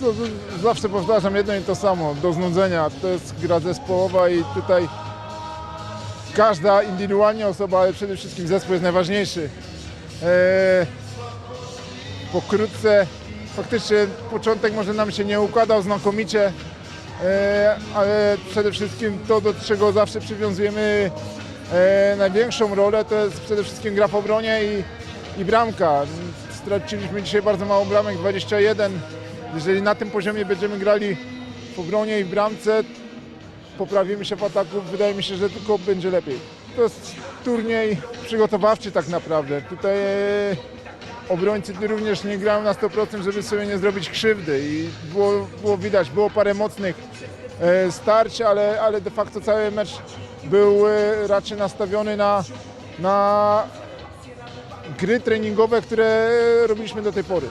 to, zawsze powtarzam jedno i to samo, do znudzenia. To jest gra zespołowa i tutaj każda indywidualnie osoba, ale przede wszystkim zespół jest najważniejszy. E, pokrótce, faktycznie początek może nam się nie układał znakomicie, e, ale przede wszystkim to, do czego zawsze przywiązujemy e, największą rolę, to jest przede wszystkim gra w obronie i, i bramka. Straciliśmy dzisiaj bardzo mało bramek, 21. Jeżeli na tym poziomie będziemy grali w obronie i w bramce, poprawimy się w ataku, wydaje mi się, że tylko będzie lepiej. To jest turniej przygotowawczy tak naprawdę. Tutaj e, obrońcy również nie grają na 100%, żeby sobie nie zrobić krzywdy i było, było widać, było parę mocnych e, starć, ale, ale de facto cały mecz był e, raczej nastawiony na, na gry treningowe, które robiliśmy do tej pory.